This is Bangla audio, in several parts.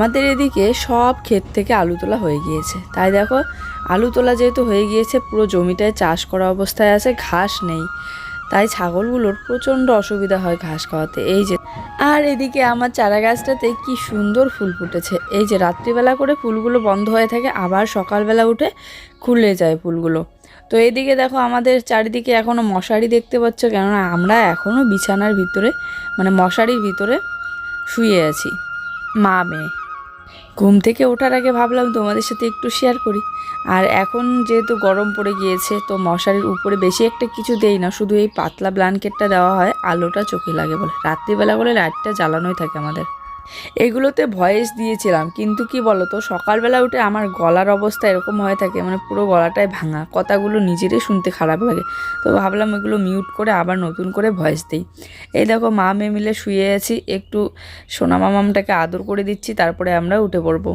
আমাদের এদিকে সব ক্ষেত থেকে আলু তোলা হয়ে গিয়েছে। তাই দেখো, আলু তোলা যেহেতু হয়ে গিয়েছে, পুরো জমিটায় চাষ করা অবস্থায় আছে, ঘাস নেই। তাই ছাগলগুলোর প্রচণ্ড অসুবিধা হয় ঘাস খাওয়াতে। এই যে, আর এদিকে আমার চারা গাছটাতে কি সুন্দর ফুল ফুটেছে। এই যে, রাত্রিবেলা করে ফুলগুলো বন্ধ হয়ে থাকে, আবার সকালবেলা উঠে খুলে যায় ফুলগুলো। তো এদিকে দেখো, আমাদের চারিদিকে এখনও মশারি দেখতে পাচ্ছ, কেননা আমরা এখনও বিছানার ভিতরে মানে মশারির ভিতরে শুয়ে আছি। মা মেয়ে। ঘুম থেকে ওঠার আগে ভাবলাম তোমাদের সাথে একটু শেয়ার করি। আর এখন যেহেতু গরম পড়ে গিয়েছে, তো মশারির উপরে বেশি একটা কিছু দেই না, শুধু এই পাতলা ব্ল্যাঙ্কেটটা দেওয়া হয়, আলোটা চোখে লাগে বলে। রাত্রিবেলা বলে লাইটটা জ্বালানোই থাকে আমাদের। এগুলোতে ভয়েস দিয়েছিলাম, কিন্তু কি বলতো, সকালবেলা উঠে আমার গলার অবস্থা এরকম হয়ে থাকে মানে পুরো গলাটাই ভাঙা, কথাগুলো নিজেরই শুনতে খারাপ লাগে। তো ভাবলাম এগুলো মিউট করে আবার নতুন করে ভয়েস দিই। এই দেখো, মা মেয়ে মিলে শুয়ে আছি, একটু সোনা আদর করে দিচ্ছি, তারপরে আমরা উঠে পড়ব।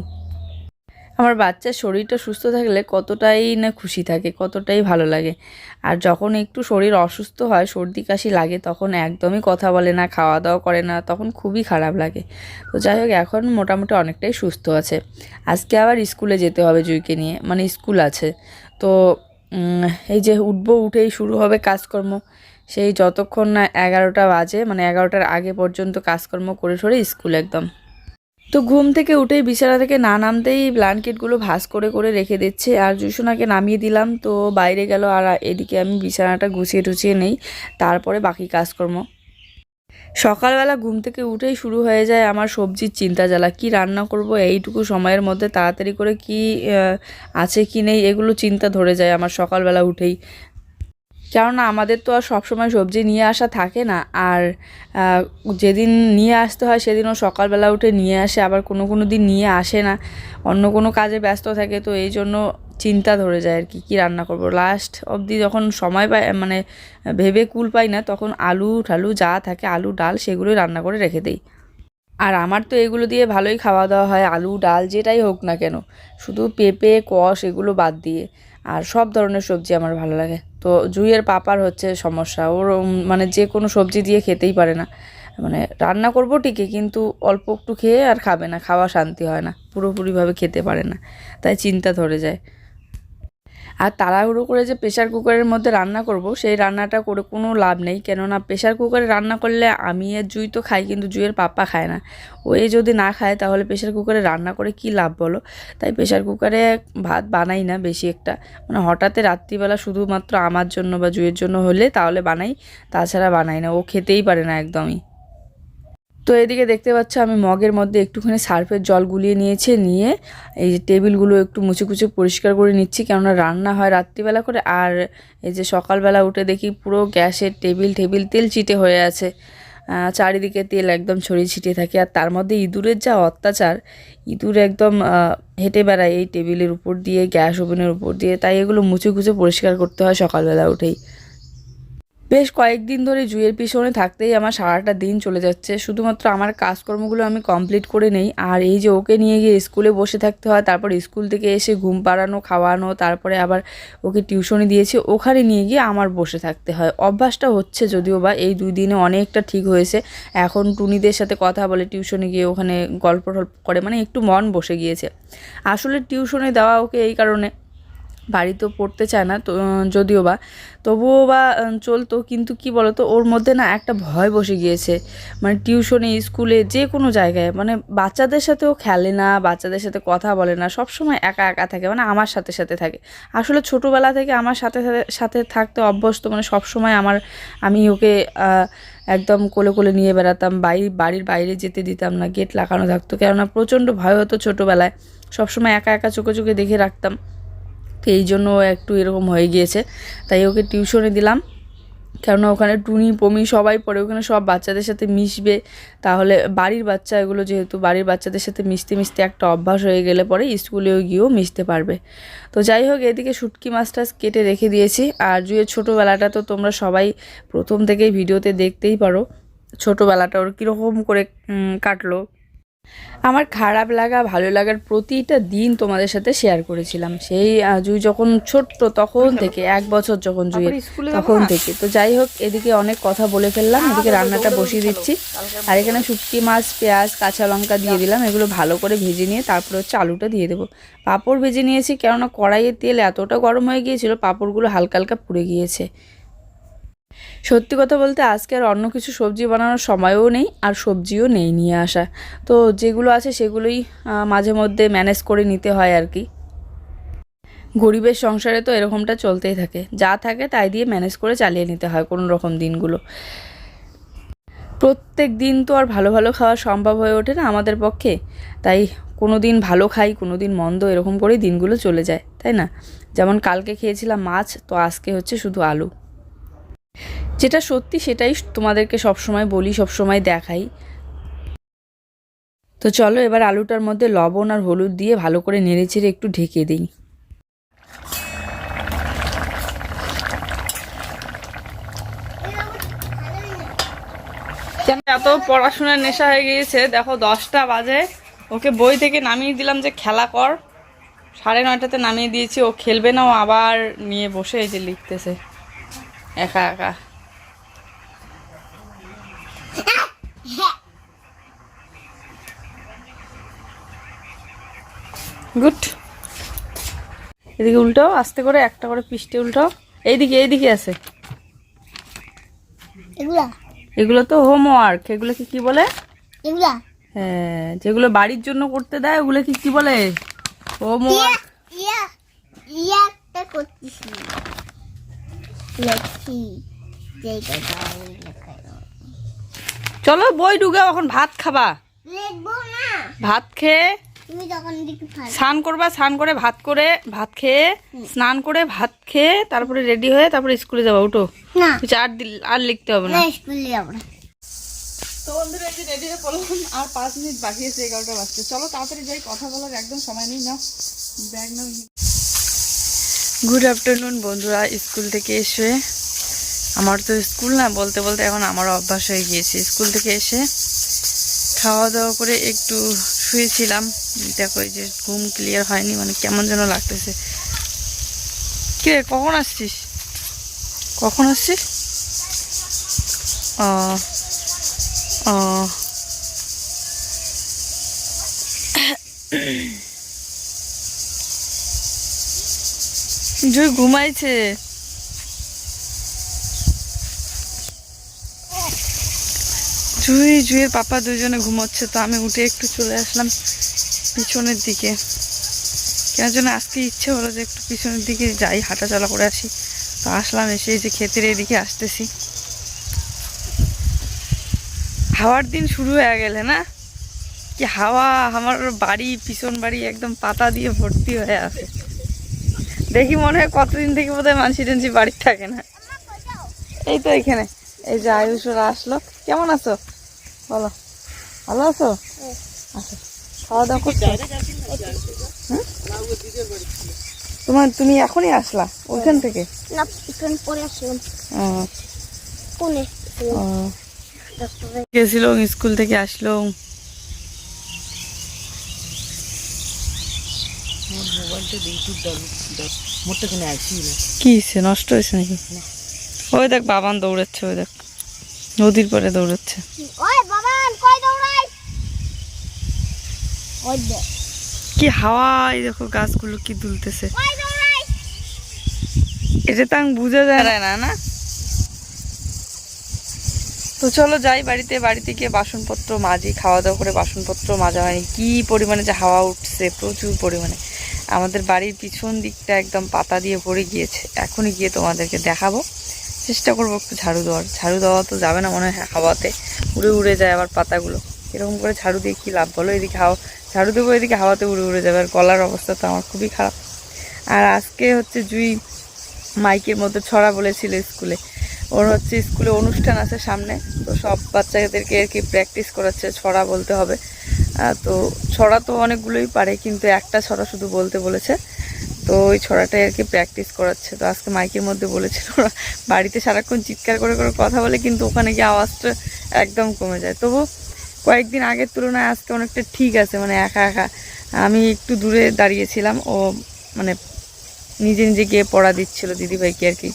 আমার বাচ্চার শরীরটা সুস্থ থাকলে কতটাই না খুশি থাকে, কতটাই ভালো লাগে। আর যখন একটু শরীর অসুস্থ হয়, সর্দি কাশি লাগে, তখন একদমই কথা বলে না খাওয়া দাওয়া করে না, তখন খুবই খারাপ লাগে। তো যাই হোক, এখন মোটামুটি অনেকটাই সুস্থ আছে। আজকে আবার স্কুলে যেতে হবে জুইকে নিয়ে মানে স্কুল আছে। তো এই যে উঠবো উঠেই শুরু হবে কাজকর্ম। সেই যতক্ষণ না এগারোটা বাজে মানে এগারোটার আগে পর্যন্ত কাজকর্ম করে সরে স্কুল একদম। তো ঘুম থেকে উঠেই বিছানা থেকে না নামতেই ব্ল্যাঙ্কেটগুলো ভাঁজ করে করে রেখে দিচ্ছে আর জুসোনাকে নামিয়ে দিলাম। তো বাইরে গেল আর এদিকে আমি বিছানাটা গুছিয়ে টুছিয়ে নেই, তারপরে বাকি কাজকর্ম। সকালবেলা ঘুম থেকে উঠেই শুরু হয়ে যায় আমার সবজির চিন্তা জ্বালা। কি রান্না করব, এইটুকু সময়ের মধ্যে তাড়াতাড়ি করে কি আছে কি নেই, এগুলো চিন্তা ধরে যায় আমার সকালবেলা উঠেই। কেননা আমাদের তো আর সবসময় সবজি নিয়ে আসা থাকে না। আর যেদিন নিয়ে আসতে হয় সেদিনও সকালবেলা উঠে নিয়ে আসে, আবার কোনো কোনো দিন নিয়ে আসে না। অন্য কোনো কাজে ব্যস্ত থাকে, তো এই জন্য চিন্তা ধরে যায় আর কি, কী রান্না করব? লাস্ট অবধি যখন সময় পাই মানে ভেবে কুল পাই না, তখন আলু ঠালু যা থাকে, আলু, ডাল সেগুলোই রান্না করে রেখে দিই। আর আমার তো এগুলো দিয়ে ভালোই খাওয়া দাওয়া হয়, আলু, ডাল যেটাই হোক না কেন। শুধু পেঁপে, কষ এগুলো বাদ দিয়ে, আর সব ধরনের সবজি আমার ভালো লাগে। তো জুইয়ের পাপার হচ্ছে সমস্যা। ওর মানে যে কোনো সবজি দিয়ে খেতেই পারে না। মানে রান্না করব ঠিকই, কিন্তু অল্প একটু খেয়ে আর খাবে না, খাওয়া শান্তি হয় না, পুরোপুরিভাবে খেতে পারে না। তাই চিন্তা ধরে যায়। আর তাড়াহুড়ো করে যে প্রেশার কুকারের মধ্যে রান্না করব, সেই রান্নাটা করে কোনো লাভ নেই। কেননা প্রেশার কুকারে রান্না করলে আমি আর জুই তো খাই, কিন্তু জুইয়ের পাপ্পা খায় না। ওই যদি না খায়, তাহলে প্রেশার কুকারে রান্না করে কি লাভ বলো? তাই প্রেশার কুকারে ভাত বানাই না বেশি একটা। মানে হঠাৎ রাত্রিবেলা শুধুমাত্র আমার জন্য বা জুইয়ের জন্য হলে তাহলে বানাই, তাছাড়া বানাই না। ও খেতেই পারে না একদমই। তো এদিকে দেখতে পাচ্ছ আমি মগের মধ্যে একটুখানি সার্ফের জল গুলিয়ে নিয়েছি, নিয়ে এই যে টেবিলগুলো একটু মুছে কুচে পরিষ্কার করে নিচ্ছি, কেননা রান্না হয় রাত্রিবেলা করে। আর এই যে সকালবেলা উঠে দেখি পুরো গ্যাসের টেবিল টেবিল তেল চিটে হয়ে আছে। চারিদিকে তেল একদম ছড়িয়ে ছিটিয়ে থাকে। আর তার মধ্যে ইঁদুরের যা অত্যাচার, ইঁদুর একদম হেঁটে বেড়ায় এই টেবিলের উপর দিয়ে, গ্যাস ওভেনের উপর দিয়ে। তাই এগুলো মুছে কুচে পরিষ্কার করতে হয় সকালবেলা উঠেই। বেশ কয়েকদিন ধরে জুয়ের পিছনে থাকতেই আমার সারাটা দিন চলে যাচ্ছে। শুধুমাত্র আমার কাজকর্মগুলো আমি কমপ্লিট করে নেই। আর এই যে ওকে নিয়ে গিয়ে স্কুলে বসে থাকতে হয়, তারপর স্কুল থেকে এসে ঘুম পাড়ানো, খাওয়ানো, তারপরে আবার ওকে টিউশনি দিয়েছি, ওখানে নিয়ে গিয়ে আমার বসে থাকতে হয়। অভ্যাসটা হচ্ছে যদিও বা এই দুই দিনে অনেকটা ঠিক হয়েছে। এখন টুনিদের সাথে কথা বলে টিউশনে গিয়ে ওখানে গল্প টল্প করে মানে একটু মন বসে গিয়েছে। আসলে টিউশনে দেওয়া ওকে এই কারণে বাড়িতেও পড়তে চায় না, তো যদিও বা। তবুও বা চলতো, কিন্তু কি বলতো, ওর মধ্যে না একটা ভয় বসে গিয়েছে। মানে টিউশনে, স্কুলে, যে কোনো জায়গায়। মানে বাচ্চাদের সাথেও খেলে না, বাচ্চাদের সাথে কথা বলে না সব সময় একা একা থাকে মানে আমার সাথে সাথে থাকে। আসলে ছোটোবেলা থেকে আমার সাথে সাথে সাথে থাকতে অভ্যস্ত মানে সব সময় আমার, আমি ওকে একদম কোলে কোলে নিয়ে বেড়াতাম বাড়ি বাড়ির বাইরে যেতে দিতাম না, গেট লাগানো থাকতো। কেননা প্রচণ্ড ভয় হতো ছোটোবেলায়। সবসময় একা একা চোখে চোখে দেখে রাখতাম। এই জন্য একটু এরকম হয়ে গিয়েছে। তাই ওকে টিউশনে দিলাম। কেননা ওখানে টুনি, পমি সবাই পড়ে, ওখানে সব বাচ্চাদের সাথে মিশবে। তাহলে বাড়ির বাচ্চা এগুলো যেহেতু বাড়ির বাচ্চাদের সাথে মিশতে মিশতে একটা অভ্যাস হয়ে গেলে পরে স্কুলেও গিয়েও মিশতে পারবে। তো যাই হোক, এদিকে শুটকি মাছ টাছ কেটে রেখে দিয়েছি। আর জুয়ের ছোটোবেলাটা তো তোমরা সবাই প্রথম থেকেই ভিডিওতে দেখতেই পারো। ছোটোবেলাটা ওর কীরকম করে কাটলো। আমার খারাপ লাগা ভালো লাগার প্রতিটা দিন তোমাদের সাথে শেয়ার করেছিলাম। সেই জুই যখন ছোট্ট তখন থেকে এক বছর যখন জুই তখন থেকে। তো যাই হোক এদিকে অনেক কথা বলে ফেললাম এদিকে রান্নাটা বসিয়ে দিচ্ছি। আর এখানে শুটকি মাছ পেঁয়াজ কাঁচা লঙ্কা দিয়ে দিলাম এগুলো ভালো করে ভেজে নিয়ে তারপরে হচ্ছে আলুটা দিয়ে দেবো। পাঁপড় ভেজে নিয়েছি কেননা কড়াইয়ের তেল এতটা গরম হয়ে গিয়েছিল পাঁপড়গুলো হালকা হালকা পুড়ে গিয়েছে। সত্যি কথা বলতে আজকে আর অন্য কিছু সবজি বানানোর সময়ও নেই আর সবজিও নেই নিয়ে আসা। তো যেগুলো আছে সেগুলোই মাঝে মধ্যে ম্যানেজ করে নিতে হয় আর কি। গরিবের সংসারে তো এরকমটা চলতেই থাকে। যা থাকে তাই দিয়ে ম্যানেজ করে চালিয়ে নিতে হয় কোনো রকম দিনগুলো। প্রত্যেক দিন তো আর ভালো ভালো খাওয়া সম্ভব হয়ে ওঠে না আমাদের পক্ষে। তাই কোনো দিন ভালো খাই, কোনো দিন মন্দ এরকম করেই দিনগুলো চলে যায়, তাই না? যেমন কালকে খেয়েছিলাম মাছ, তো আজকে হচ্ছে শুধু আলু। যেটা সত্যি সেটাই তোমাদেরকে সবসময় বলি, সবসময় দেখাই। তো চলো এবার আলুটার মধ্যে লবণ আর হলুদ দিয়ে ভালো করে নেড়েচেড়ে একটু ঢেকে দিই। এত পড়াশোনার নেশা হয়ে গিয়েছে? দেখো, দশটা বাজে। ওকে বই থেকে নামিয়ে দিলাম যে, খেলা কর। সাড়ে নয়টাতে নামিয়ে দিয়েছি। ও খেলবে না, ও আবার নিয়ে বসে এই যে লিখতেছে। একা একা। গুড। এদিকে উল্টাও আস্তে করে একটা করে পিষ্টে উল্টাও। এইদিকে এইদিকে আছে। এগুলো? তো হোমওয়ার্ক এগুলোকে কি বলে? হ্যাঁ যেগুলো বাড়ির জন্য করতে দেয় ওগুলোকে কি বলে? হোমওয়ার্ক করতেছি চলো বই ঢুকাও এখন ভাত খাবা। ভাত খেয়ে স্নান করবা স্নান করে ভাত করে ভাত খেয়ে স্নান করে ভাত খেয়ে তারপরে রেডি হয়ে তারপরে স্কুলে যাব উঠো। আর দিল- আর লিখতে হবে না। না স্কুলে যাব না। তো বন্ধুরা যে রেডি হয়ে পড়লাম আর পাঁচ মিনিট বাকি আছে এগারোটা বাজতে চলো তাড়াতাড়ি যাই কথা বলার একদম সময় নেই নাও। ব্যাগ নাও। গুড আফটারনুন বন্ধুরা। স্কুল থেকে এসে আমার তো স্কুল না, বলতে বলতে এখন আমার অভ্যাস হয়ে গিয়েছে। স্কুল থেকে এসে খাওয়া দাওয়া করে একটু শুয়েছিলাম। দেখো, এই যে ঘুম ক্লিয়ার হয়নি মানে কেমন যেন লাগতেছে। কিরে কখন আসছিস? কখন আসছিস? ও ও জুই ঘুমাইছে। জুই, জুইয়ের পাপা দুজনে ঘুমোচ্ছে, তো আমি উঠে একটু চলে আসলাম পিছনের দিকে। কেন যেন আজকে ইচ্ছে হলো যে একটু পিছনের দিকে যাই হাঁটা চলা করে আসি। তো আসলাম এসে যে ক্ষেতের এদিকে আসতেছি। হাওয়ার দিন শুরু হয়ে গেলে না, কি হাওয়া, আমার বাড়ি, পিছন বাড়ি একদম পাতা দিয়ে ভর্তি হয়ে আছে। দেখি মনে হয় কতদিন থেকে বোধহয় মানসি টেনসি বাড়ির থাকে না। এই তো এখানে। এই যে আয়ুষরা আসলো। কেমন আছো? বলো। ভালো আছো? আচ্ছা। খাওয়া দাওয়া করছ তোমার তুমি এখনই আসলা? ওইখান থেকে? না পরে আসলাম। গেছিল স্কুল থেকে আসলো। কি নষ্ট হয়েছে নাকি? ওই দেখ বাবান দৌড়াচ্ছে ওই দেখ। নদীর পরে দৌড়াচ্ছে। ওই বাবা কই দৌড়াই? ওই দে। কি হাওয়া দেখো গাছগুলো কি দুলতেছে। এটা তো আমি বুঝা যায় না না? তো চলো যাই বাড়িতে বাড়িতে গিয়ে বাসনপত্র মাজি খাওয়া দাওয়া করে বাসনপত্র মাজা হয়নি। কি পরিমাণে যে হাওয়া উঠছে প্রচুর পরিমাণে। আমাদের বাড়ির পিছন দিকটা একদম পাতা দিয়ে ভরে গিয়েছে। এখনই গিয়ে তোমাদেরকে দেখাবো। চেষ্টা করব একটু ঝাড়ু দেওয়ার। ঝাড়ু দেওয়া তো যাবে না মনে হয় হাওয়াতে। উড়ে উড়ে যায় আবার পাতাগুলো। এরকম করে ঝাড়ু দিয়ে কী লাভ? বলো এদিকে হাওয়া ঝাড়ু দেবো এদিকে হাওয়াতে উড়ে উড়ে যাবে। আর গলার অবস্থা তো আমার খুবই খারাপ। আর আজকে হচ্ছে জুই মাইকের মধ্যে ছড়া বলেছিল স্কুলে। ওর হচ্ছে স্কুলে অনুষ্ঠান আছে সামনে। তো সব বাচ্চাদেরকে আর কি প্র্যাকটিস করাচ্ছে, ছড়া বলতে হবে। তো ছড়া তো অনেকগুলোই পারে, কিন্তু একটা ছড়া শুধু বলতে বলেছে। তো ওই ছড়াটাই আর কি প্র্যাকটিস করাচ্ছে। তো আজকে মাইকের মধ্যে বলেছিল ওরা বাড়িতে সারাক্ষণ চিৎকার করে করে কথা বলে, কিন্তু ওখানে গিয়ে আওয়াজটা একদম কমে যায়। তবু কয়েকদিন আগের তুলনায় আজকে অনেকটা ঠিক আছে মানে একা একা। আমি একটু দূরে দাঁড়িয়েছিলাম, ও মানে নিজে নিজে গিয়ে পড়া দিচ্ছিল দিদিভাইকে আর কি।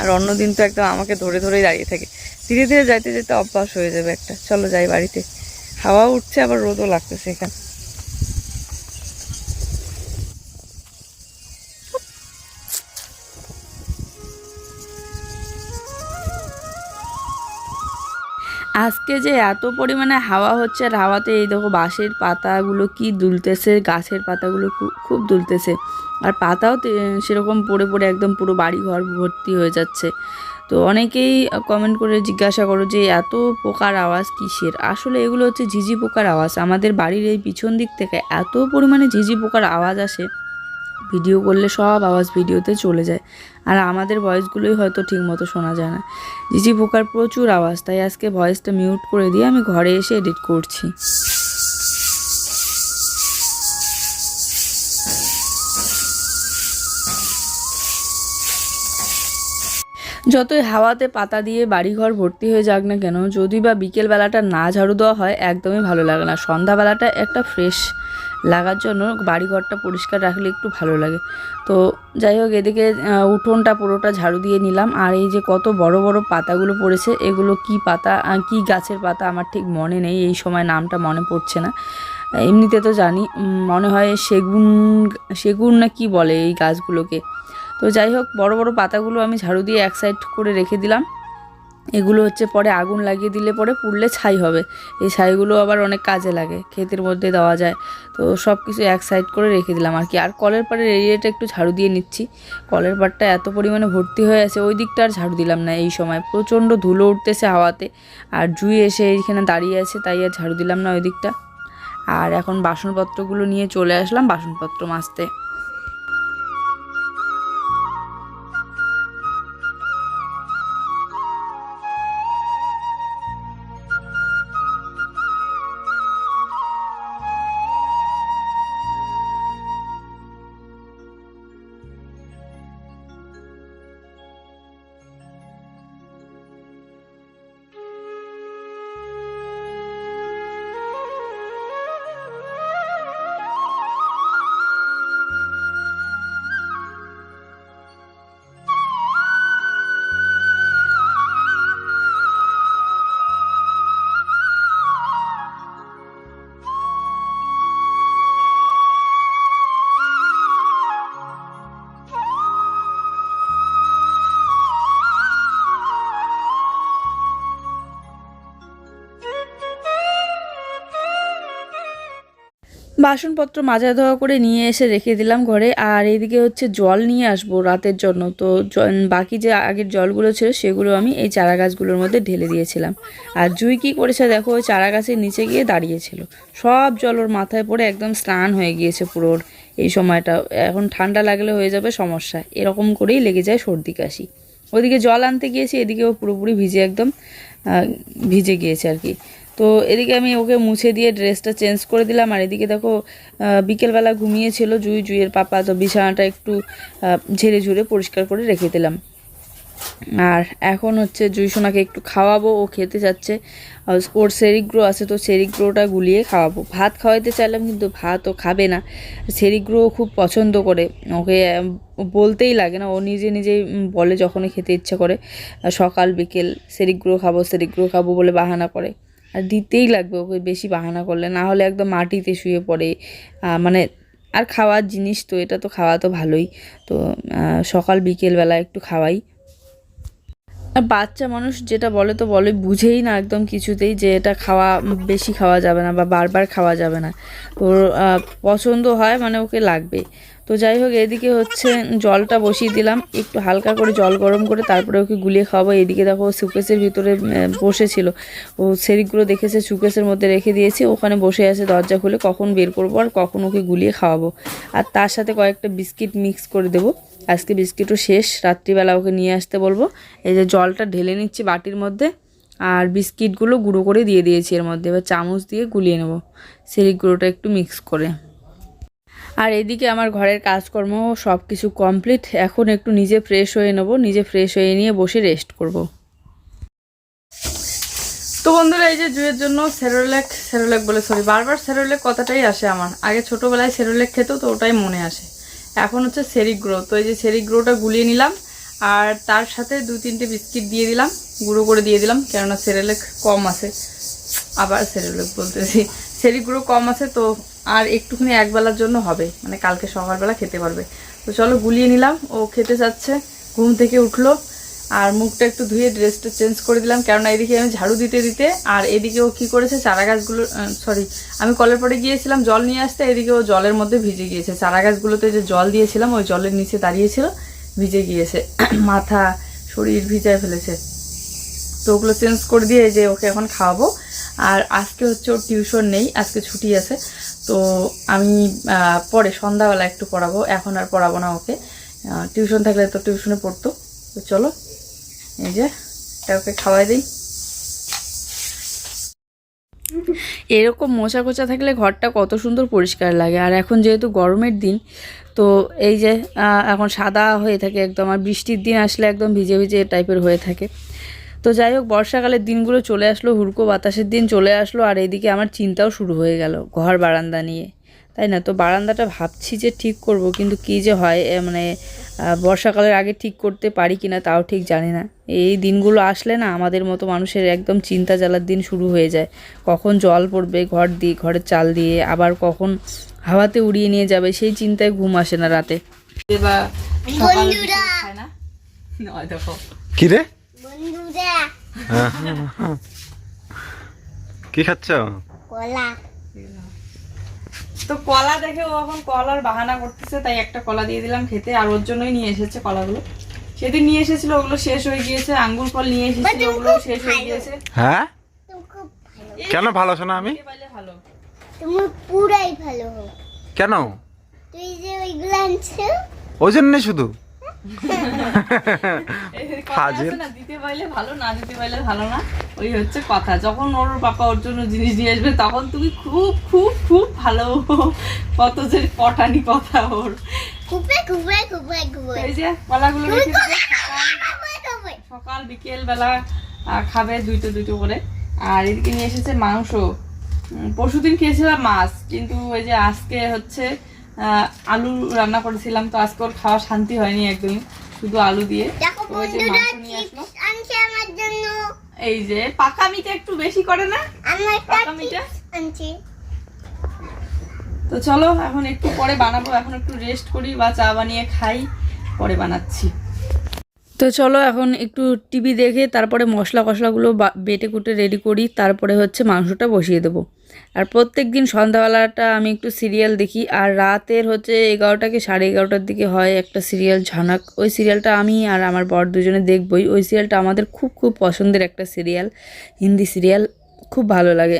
আর অন্যদিন তো একদম আমাকে ধরে ধরেই দাঁড়িয়ে থাকে। ধীরে ধীরে যাইতে যেতে অভ্যাস হয়ে যাবে একটা। চলো যাই বাড়িতে। হাওয়া উঠছে, আবার রোদও লাগতেছে এখানে। আজকে যে এত পরিমাণে হাওয়া হচ্ছে, আর হাওয়াতে এই দেখো বাঁশের পাতাগুলো কি দুলতেছে, গাছের পাতাগুলো খুব দুলতেছে। আর পাতাও সেরকম পড়ে পড়ে একদম পুরো বাড়ি ঘর ভর্তি হয়ে যাচ্ছে। তো অনেকেই কমেন্ট করে জিজ্ঞাসা করো যে, এত পোকার আওয়াজ কিসের? আসলে এগুলো হচ্ছে ঝিঝি পোকার আওয়াজ। আমাদের বাড়ির এই পিছন দিক থেকে এত পরিমাণে ঝিঝি পোকার আওয়াজ আসে ভিডিও করলে সব আওয়াজ ভিডিওতে চলে যায়। আর আমাদের ভয়েসগুলোই হয়তো ঠিক মতো শোনা যায় না। ঝিঝি পোকার প্রচুর আওয়াজ, তাই আজকে ভয়েসটা মিউট করে দিয়ে আমি ঘরে এসে এডিট করছি। যতই হাওয়াতে পাতা দিয়ে বাড়িঘর ভর্তি হয়ে যাক না কেন, যদি বা বিকেল বেলাটা না ঝাড়ু দেওয়া হয়, একদমই ভালো লাগে না। সন্ধ্যাবেলাটা একটা ফ্রেশ লাগার জন্য বাড়িঘরটা পরিষ্কার রাখলে একটু ভালো লাগে। তো যাই হোক, এদিকে উঠোনটা পুরোটা ঝাড়ু দিয়ে নিলাম। আর এই যে কত বড় বড় পাতাগুলো পড়েছে, এগুলো কি পাতা কি গাছের পাতা আমার ঠিক মনে নেই, এই সময় নামটা মনে পড়ছে না। এমনিতে তো জানি মনে হয় সেগুন সেগুন না কি বলে এই গাছগুলোকে? তো যাই হোক, বড় বড় পাতাগুলো আমি ঝাড়ু দিয়ে এক সাইড করে রেখে দিলাম। এগুলো হচ্ছে পরে আগুন লাগিয়ে দিলে পরে পুড়লে ছাই হবে। এই ছাইগুলো আবার অনেক কাজে লাগে, ক্ষেতের মধ্যে দেওয়া যায়। তো সব কিছু এক সাইড করে রেখে দিলাম আর কি। আর কলের পাড়ের এরিয়াটা একটু ঝাড়ু দিয়ে নিচ্ছি। কলের পাড়টা এত পরিমাণে ভর্তি হয়ে আছে, ওই দিকটা আর ঝাড়ু দিলাম না এই সময়। প্রচণ্ড ধুলো উঠতেছে হাওয়াতে। আর জুই এসে এইখানে দাঁড়িয়ে আছে, তাই আর ঝাড়ু দিলাম না ওই দিকটা। আর এখন বাসনপত্রগুলো নিয়ে চলে আসলাম বাসনপত্র মাজতে। বাসনপত্র মাজা ধোয়া করে নিয়ে এসে রেখে দিলাম ঘরে, আর এইদিকে হচ্ছে জল নিয়ে আসব রাতের জন্য। তো বাকি যে আগের জলগুলো ছিল সেগুলো আমি এই চারা গাছগুলোর মধ্যে ঢেলে দিয়েছিলাম। আর জুই কী করেছে দেখো, ওই চারা গাছের নিচে গিয়ে দাঁড়িয়েছিল। সব জল ওর মাথায় পড়ে একদম স্নান হয়ে গিয়েছে পুরো এই সময়টা। এখন ঠান্ডা লাগলে হয়ে যাবে সমস্যা, এরকম করেই লেগে যায় সর্দি কাশি। ওদিকে জল আনতে গিয়েছি এদিকেও পুরোপুরি ভিজে একদম ভিজে গিয়েছে আর কি। তো এদিকে আমি ওকে মুছে দিয়ে ড্রেসটা চেঞ্জ করে দিলাম, আর এদিকে দেখো বিকেলবেলা ঘুমিয়েছিল জুই জুইয়ের পাপা, তো বিছানাটা একটু ঝেড়ে ঝুড়ে পরিষ্কার করে রেখে দিলাম। আর এখন হচ্ছে জুই সোনাকে একটু খাওয়াবো, ও খেতে আর ওর সেরিগ্রো আছে, তো সেরিগ্রোটা গুলিয়ে খাওয়াবো। ভাত খাওয়াইতে চাইলাম, কিন্তু ভাত ও খাবে না। সেরিগ্রো খুব পছন্দ করে। ওকে বলতেই লাগে না, ও নিজে নিজেই বলে যখনই খেতে ইচ্ছে করে। সকাল, বিকেল সেরিগ্রো খাব সেরিগ্রো খাব বলে বাহানা করে। আর দিতেই লাগবে, ওকে বেশি বাহানা করলে। না হলে একদম মাটিতে শুয়ে পড়ে। মানে আর খাওয়ার জিনিস তো, এটা তো খাওয়া তো ভালোই। তো সকাল বিকেলবেলা একটু খাওয়াই। আর বাচ্চা মানুষ যেটা বলে তো বলে, বুঝেই না একদম কিছুতেই যে এটা খাওয়া, বেশি খাওয়া যাবে না বা বারবার খাওয়া যাবে না। ওর পছন্দ হয় মানে ওকে লাগবে। তো যাই হোক এদিকে হচ্ছে জলটা বসিয়ে দিলাম। একটু হালকা করে জল গরম করে তারপরে ওকে গুলিয়ে খাওয়াবো। এদিকে দেখো সুকেসের ভিতরে বসেছিল। ও সেরিকগুলো দেখেছে সুকেসের মধ্যে রেখে দিয়েছি। ওখানে বসে আছে দরজা খুলে, কখন বের করব আর কখন ওকে গুলিয়ে খাওয়াবো। আর তার সাথে কয়েকটা বিস্কিট মিক্স করে দেবো। আজকে বিস্কিটও শেষ, রাত্রিবেলা ওকে নিয়ে আসতে বলব। এই যে জলটা ঢেলে নিচ্ছি বাটির মধ্যে, আর বিস্কিটগুলো গুঁড়ো করে দিয়ে দিয়েছি এর মধ্যে। এবার চামচ দিয়ে গুলিয়ে নেব সেরিক গুঁড়োটা একটু মিক্স করে। আর এদিকে আমার ঘরের কাজকর্ম সব কিছু কমপ্লিট। এখন একটু নিজে ফ্রেশ হয়ে নেব, নিজে ফ্রেশ হয়ে নিয়ে বসে রেস্ট করব। তো বন্ধুরা, এই যে জুয়ের জন্য সেরোলেক সেরোলেক বলে সরি বারবার সেরোলেক কথাটাই আসে আমার। আগে ছোটবেলায় সেরোলেক খেতো তো ওটাই মনে আসে। এখন হচ্ছে সেরিগ্রো তো এই যে সেরিগ্রোটা গুলিয়ে নিলাম আর তার সাথে দু তিনটে বিস্কিট দিয়ে দিলাম, গুঁড়ো করে দিয়ে দিলাম, কেননা সেরেলেক কম আছে আবার সেরেলেক বলতেছি। সেরিগ্রো কম আছে, তো আর একটুখানি একবেলার জন্য হবে। মানে কালকে সকালবেলা খেতে পারবে। তো চলো গুলিয়ে নিলাম, ও খেতে যাচ্ছে, ঘুম থেকে উঠল, আর মুখটা একটু ধুয়ে ড্রেসটা চেঞ্জ করে দিলাম, কেননা এদিকে আমি ঝাড়ু দিতে দিতে, আর এদিকে ও কী করেছে চারা গাছগুলো সরি আমি কলের পরে গিয়েছিলাম জল নিয়ে আসতে, এদিকে ও জলের মধ্যে ভিজে গিয়েছে। চারা গাছগুলোতে যে জল দিয়েছিলাম, ওই জলের নিচে দাঁড়িয়েছিল ভিজে গিয়েছে। মাথা, শরীর ভিজায় ফেলেছে। তো ওগুলো চেঞ্জ করে দিয়ে যে ওকে এখন খাওয়াবো। আর আজকে হচ্ছে ওর টিউশন নেই, আজকে ছুটি আছে। তো আমি পরে সন্ধ্যাবেলা একটু পড়াবো, এখন আর পড়াবো না ওকে। টিউশন থাকলে তো টিউশনে পড়তো। তো চলো, এই যে, এটা ওকে খাওয়াই দিই। এরকম মোছা কোচা থাকলে ঘরটা কত সুন্দর পরিষ্কার লাগে। আর এখন যেহেতু গরমের দিন, তো এই যে এখন সাদা হয়ে থাকে একদম, আর বৃষ্টির দিন আসলে একদম ভিজে ভিজে টাইপের হয়ে থাকে। তো যাই হোক বর্ষাকালের দিনগুলো চলে আসলো হুড়কো বাতাসের দিন চলে আসলো আর এইদিকে আমার চিন্তাও শুরু হয়ে গেল ঘর বারান্দা নিয়ে। তাই না? তো বারান্দাটা ভাবছি যে ঠিক করব কিন্তু কী যে হয় এ মানে বর্ষাকালের আগে ঠিক করতে পারি কি না তাও ঠিক জানি না। এই দিনগুলো আসলে না আমাদের মতো মানুষের একদম চিন্তা জ্বালার দিন শুরু হয়ে যায়। কখন জল পড়বে ঘর দিয়ে ঘরের চাল দিয়ে আবার কখন হাওয়াতে উড়িয়ে নিয়ে যাবে সেই চিন্তায় ঘুম আসে না রাতে। বা সকালে কি খাচ্ছ? কলা। তো কলা দেখে ও এখন কলার বাহানা করতেছে তাই একটা কলা দিয়ে দিলাম খেতে আর ওর জন্যই নিয়ে এসেছে কলাগুলো। সেদিন নিয়ে এসেছিল ওগুলো শেষ হয়ে গিয়েছে আঙ্গুর ফল নিয়ে এসেছিল ওগুলো শেষ হয়ে গিয়েছে। হ্যাঁ? তুমি খুব ভালো। কেন ভালো শোনা আমি? ভালো। তুমি পুরাই ভালো। কেন? তুই যে ওইগুলো আনছো। ওই জন্যে শুধু। ফাজিল। না, দিতে পারলে ভালো না দিতে পারলে ভালো না। ওই হচ্ছে কথা। যখন ওর বাবা ওর জন্য জিনিস নিয়ে আসবে তখন তুমি খুব খুব খুব ভালো কত যে পটানি কথা ওর। খুবে খুবে খুবে খুবে এই যে কলাগুলো সকাল বিকেল বেলা আহ, খাবে দুইটো দুইটো করে। আর এদিকে নিয়ে এসেছে মাংস। পরশুদিন খেয়েছিলাম মাছ কিন্তু ওই যে আজকে হচ্ছে আহ, আলু রান্না করেছিলাম তো আজকে ওর খাওয়া শান্তি হয়নি একদমই শুধু আলু দিয়ে এই যে পাকা মিটা একটু বেশি করে না? তো চলো এখন একটু পরে বানাবো। এখন একটু রেস্ট করি বা চা বানিয়ে খাই পরে বানাচ্ছি। তো চলো এখন একটু টিভি দেখে তারপরে মশলা কষলাগুলো বেটে কুটে রেডি করি। তারপরে হচ্ছে মাংসটা বসিয়ে দেবো। আর প্রত্যেক দিন সন্ধ্যাবেলাটা আমি একটু সিরিয়াল দেখি, আর রাতের হচ্ছে এগারোটা কি সাড়ে এগারোটার দিকে হয় একটা সিরিয়াল ঝানাক। ওই সিরিয়ালটা আমি আর আমার বর দুজনে দেখবই। ওই সিরিয়ালটা আমাদের খুব খুব পছন্দের একটা সিরিয়াল, হিন্দি সিরিয়াল, খুব ভালো লাগে।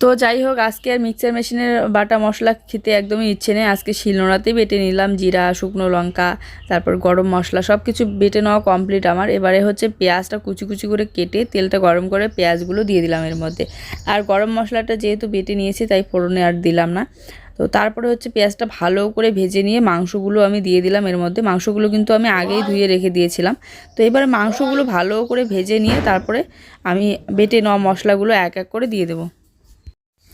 তো যাই হোক, আজকে আর মিক্সার মেশিনের বাটা মশলা খেতে একদমই ইচ্ছে নেই। আজকে শিলনোড়াতেই বেটে নিলাম জিরা, শুকনো লঙ্কা, তারপর গরম মশলা সব কিছু বেটে নেওয়া কমপ্লিট আমার। এবারে হচ্ছে পেঁয়াজটা কুচি কুচি করে কেটে তেলটা গরম করে পেঁয়াজগুলো দিয়ে দিলাম এর মধ্যে। আর গরম মশলাটা যেহেতু বেটে নিয়েছি, তাই ফোড়নে আর দিলাম না। তো তারপরে হচ্ছে পেঁয়াজটা ভালো করে ভেজে নিয়ে মাংসগুলো আমি দিয়ে দিলাম এর মধ্যে। মাংসগুলো কিন্তু আমি আগেই ধুয়ে রেখে দিয়েছিলাম। তো এবারে মাংসগুলো ভালো করে ভেজে নিয়ে তারপরে আমি বেটে নেওয়া মশলাগুলো এক এক করে দিয়ে দেবো।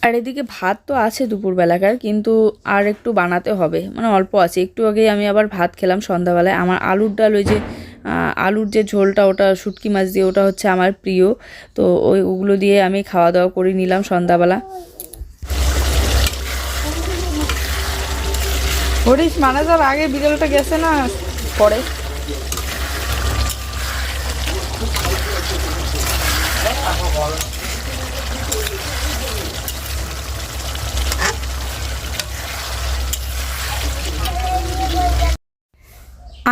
আর এদিকে ভাত তো আছে দুপুরবেলাকার, কিন্তু আর একটু বানাতে হবে। মানে অল্প আছে। একটু আগেই আমি আবার ভাত খেলাম সন্ধ্যাবেলায়। আমার আলুর ডাল ওই যে আলুর যে ঝোলটা, ওটা শুটকি মাছ দিয়ে, ওটা হচ্ছে আমার প্রিয়। তো ওই, ওগুলো দিয়ে আমি খাওয়া দাওয়া করে নিলাম সন্ধ্যাবেলা। হরিশ ম্যানেজার আগে বিকেলটা গেছে না? পরে।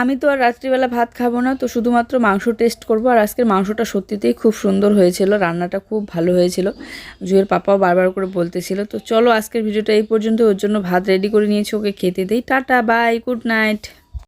আমি তো আর রাত্রিবেলা ভাত খাব না, তো শুধুমাত্র মাংস টেস্ট করব। আর আজকের মাংসটা সত্যিতেই খুব সুন্দর হয়েছিল, রান্নাটা খুব ভালো হয়েছিল। জুয়ের পাপাও বারবার করে বলতেছিল, তো চলো আজকের ভিডিওটা এই পর্যন্ত ওর জন্য ভাত রেডি করে নিয়েছি, ওকে খেতে দিই। Tata bye good night